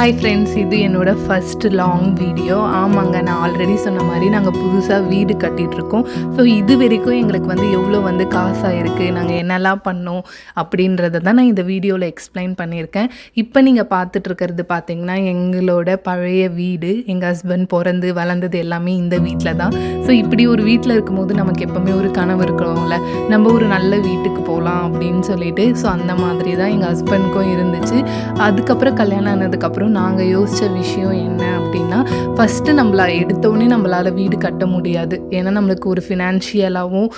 Hi friends இது என்னோடய first long video ஆமாங்க நான் ஆல்ரெடி சொன்ன மாதிரி நாங்கள் புதுசாக வீடு கட்டிகிட்ருக்கோம் ஸோ இது வரைக்கும் எங்களுக்கு வந்து எவ்வளோ வந்து காசாக இருக்குது நாங்கள் என்னெல்லாம் பண்ணோம் அப்படின்றத தான் நான் இந்த வீடியோவில் எக்ஸ்பிளைன் பண்ணியிருக்கேன். இப்போ நீங்கள் பார்த்துட்ருக்கிறது பார்த்தீங்கன்னா எங்களோட பழைய வீடு எங்கள் ஹஸ்பண்ட் பிறந்து வளர்ந்தது எல்லாமே இந்த வீட்டில் தான். ஸோ இப்படி ஒரு வீட்டில் இருக்கும்போது நமக்கு எப்போவுமே ஒரு கனவு இருக்கிறோம்ல நம்ம ஒரு நல்ல வீட்டுக்கு போகலாம் அப்படின்னு சொல்லிட்டு. ஸோ அந்த மாதிரி தான் எங்கள் ஹஸ்பண்ட்க்கும் இருந்துச்சு. அதுக்கப்புறம் கல்யாணம் ஆனதுக்கப்புறம் நாங்கள் யோசித்த விஷயம் என்ன அப்படின்னா ஃபஸ்ட்டு நம்மள எடுத்தோடனே நம்மளால் வீடு கட்ட முடியாது. ஏன்னா நம்மளுக்கு ஒரு ஃபினான்ஷியலாகவும்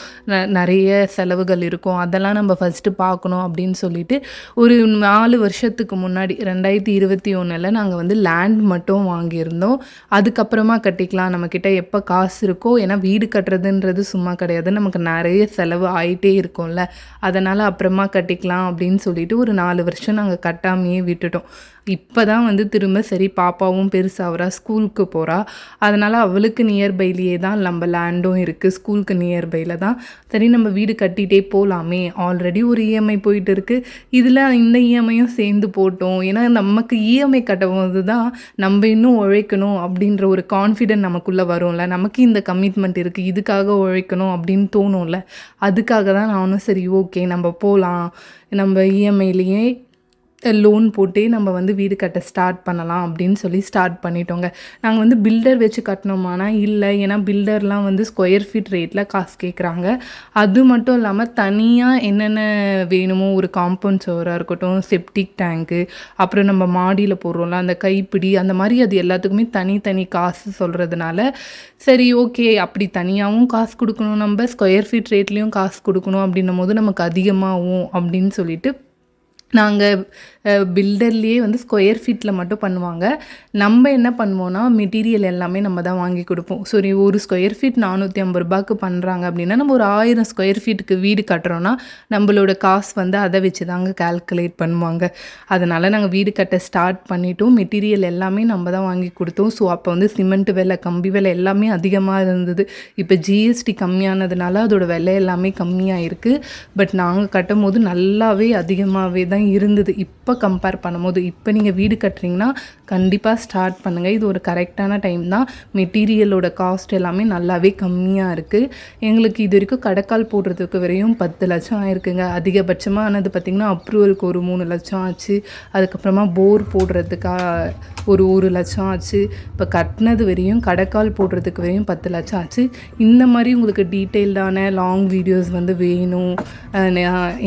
நிறைய செலவுகள் இருக்கும். அதெல்லாம் நம்ம ஃபஸ்ட்டு பார்க்கணும் அப்படின்னு சொல்லிட்டு ஒரு நாலு வருஷத்துக்கு முன்னாடி ரெண்டாயிரத்தி இருபத்தி ஒன்றில் நாங்கள் வந்து லேண்ட் மட்டும் வாங்கியிருந்தோம். அதுக்கப்புறமா கட்டிக்கலாம். நம்மக்கிட்ட எப்போ காசு இருக்கோ ஏன்னா வீடு கட்டுறதுன்றது சும்மா கிடையாது. நமக்கு நிறைய செலவு ஆயிட்டே இருக்கும்ல. அதனால் அப்புறமா கட்டிக்கலாம் அப்படின்னு சொல்லிட்டு ஒரு நாலு வருஷம் நாங்கள் கட்டாமையே விட்டுட்டோம். இப்போ தான் வந்து திரும்ப சரி பாப்பாவும் பெருசாகிறா ஸ்கூலுக்கு போகிறா அதனால் அவளுக்கு நியர்பைலேயே தான் நம்ம லேண்டும் இருக்குது ஸ்கூலுக்கு நியர்பையில் தான். சரி நம்ம வீடு கட்டிகிட்டே போகலாமே ஆல்ரெடி ஒரு இஎம்ஐ போயிட்டு இருக்குது இதில் இந்த இஎம்ஐயும் சேர்ந்து போட்டோம். ஏன்னா நமக்கு இஎம்ஐ கட்டும்போது தான் நம்ம இன்னும் உழைக்கணும் அப்படின்ற ஒரு கான்ஃபிடென்ட் நமக்குள்ளே வரும்ல. நமக்கு இந்த கமிட்மெண்ட் இருக்குது இதுக்காக உழைக்கணும் அப்படின்னு தோணும்ல. அதுக்காக தான் நானும் சரி ஓகே நம்ம போகலாம் நம்ம இஎம்ஐலேயே லோன் போட்டு நம்ம வந்து வீடு கட்ட ஸ்டார்ட் பண்ணலாம் அப்படின்னு சொல்லி ஸ்டார்ட் பண்ணிட்டோங்க. நாங்கள் வந்து பில்டர் வச்சு கட்டினோமானா இல்லை. ஏன்னா பில்டர்லாம் வந்து ஸ்கொயர் ஃபீட் ரேட்டில் காசு கேட்குறாங்க அது மட்டும் இல்லாமல் தனியாக என்னென்ன வேணுமோ ஒரு காம்பவுண்ட் சோராக இருக்கட்டும் செப்டிக் டேங்க்கு அப்புறம் நம்ம மாடியில் போடுறோம்ல அந்த கைப்பிடி அந்த மாதிரி அது எல்லாத்துக்குமே தனித்தனி காசு சொல்கிறதுனால சரி ஓகே அப்படி தனியாகவும் காசு கொடுக்கணும் நம்ம. ஸ்கொயர் ஃபீட் ரேட்லேயும் காசு கொடுக்கணும் அப்படின்னும் போது நமக்கு அதிகமாகும் அப்படின்னு சொல்லிட்டு நாங்கள் பில்டர்லேயே வந்து ஸ்கொயர் ஃபீட்டில் மட்டும் பண்ணுவாங்க. நம்ம என்ன பண்ணுவோன்னா மெட்டீரியல் எல்லாமே நம்ம தான் வாங்கி கொடுப்போம். சரி ஒரு ஸ்கொயர் ஃபீட் நானூற்றி ஐம்பது ரூபாய்க்கு பண்ணுறாங்க அப்படின்னா நம்ம ஒரு ஆயிரம் ஸ்கொயர் ஃபீட்டுக்கு வீடு கட்டுறோன்னா நம்மளோட காசு வந்து அதை வச்சு தாங்க கால்குலேட் பண்ணுவாங்க. அதனால் நாங்கள் வீடு கட்ட ஸ்டார்ட் பண்ணிட்டோம். மெட்டீரியல் எல்லாமே நம்ம தான் வாங்கி கொடுத்தோம். ஸோ அப்போ வந்து சிமெண்ட் விலை கம்பி விலை எல்லாமே அதிகமாக இருந்தது. இப்போ ஜிஎஸ்டி கம்மியானதுனால அதோட விலை எல்லாமே கம்மியாக இருக்குது பட் நாங்கள் கட்டும் போது நல்லாவே அதிகமாகவே தான் இருந்தது. இப்போ கம்பேர் பண்ணும்போது இப்போ நீங்கள் வீடு கட்டுறீங்கன்னா கண்டிப்பாக ஸ்டார்ட் பண்ணுங்கள் இது ஒரு கரெக்டான டைம் தான். மெட்டீரியலோட காஸ்ட் எல்லாமே நல்லாவே கம்மியாக இருக்குது எங்களுக்கு இது வரைக்கும் கடைக்கால் போடுறதுக்கு வரையும் பத்து லட்சம் ஆயிருக்குங்க. அதிகபட்சமாக ஆனது பார்த்திங்கன்னா அப்ரூவலுக்கு ஒரு மூணு லட்சம் ஆச்சு. அதுக்கப்புறமா போர் போடுறதுக்காக ஒரு ஒரு லட்சம் ஆச்சு. இப்போ கட்டினது வரையும் கடைக்கால் போடுறதுக்கு வரையும் பத்து லட்சம் ஆச்சு. இந்த மாதிரி உங்களுக்கு டீட்டெயில்டான லாங் வீடியோஸ் வந்து வேணும்.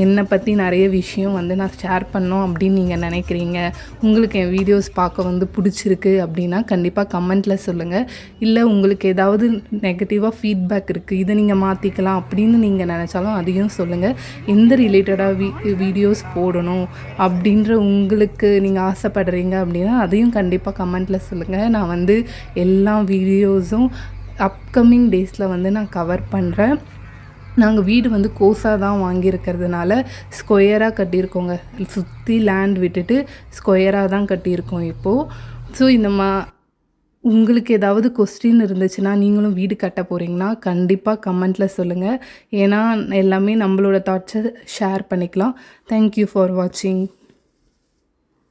என்னை பற்றி நிறைய விஷயம் வந்து நான் ஷேர் பண்ணோம் அப்படின்னு அப்படின்னு நீங்கள் நினைக்கிறீங்க? உங்களுக்கு என் வீடியோஸ் பார்க்க வந்து பிடிச்சிருக்கு அப்படின்னா கண்டிப்பாக கமெண்ட்டில் சொல்லுங்கள் இல்லை உங்களுக்கு ஏதாவது நெகட்டிவாக ஃபீட்பேக் இருக்குது இதை நீங்கள் மாற்றிக்கலாம் அப்படின்னு நீங்கள் நினச்சாலும் அதையும் சொல்லுங்கள் எந்த ரிலேட்டடாக வீ வீடியோஸ் போடணும் அப்படின்ற உங்களுக்கு நீங்கள் ஆசைப்படுறீங்க அப்படின்னா அதையும் கண்டிப்பாக கமெண்ட்டில் சொல்லுங்கள் நான் வந்து எல்லா வீடியோஸும் அப்கமிங் டேஸில் வந்து நான் கவர் பண்ணுறேன் நாங்கள் வீடு வந்து கோஸாக தான் வாங்கியிருக்கிறதுனால ஸ்கொயராக கட்டியிருக்கோங்க. சுற்றி லேண்ட் விட்டுட்டு ஸ்கொயராக தான் கட்டியிருக்கோம் இப்போது ஸோ இந்த மா உங்களுக்கு ஏதாவது கொஸ்டின் இருந்துச்சுன்னா நீங்களும் வீடு கட்ட போகிறீங்கன்னா கண்டிப்பாக கமெண்ட்டில் சொல்லுங்கள் ஏன்னா எல்லாமே நம்மளோட தாட்ஸை ஷேர் பண்ணிக்கலாம். தேங்க்யூ ஃபார் வாட்சிங்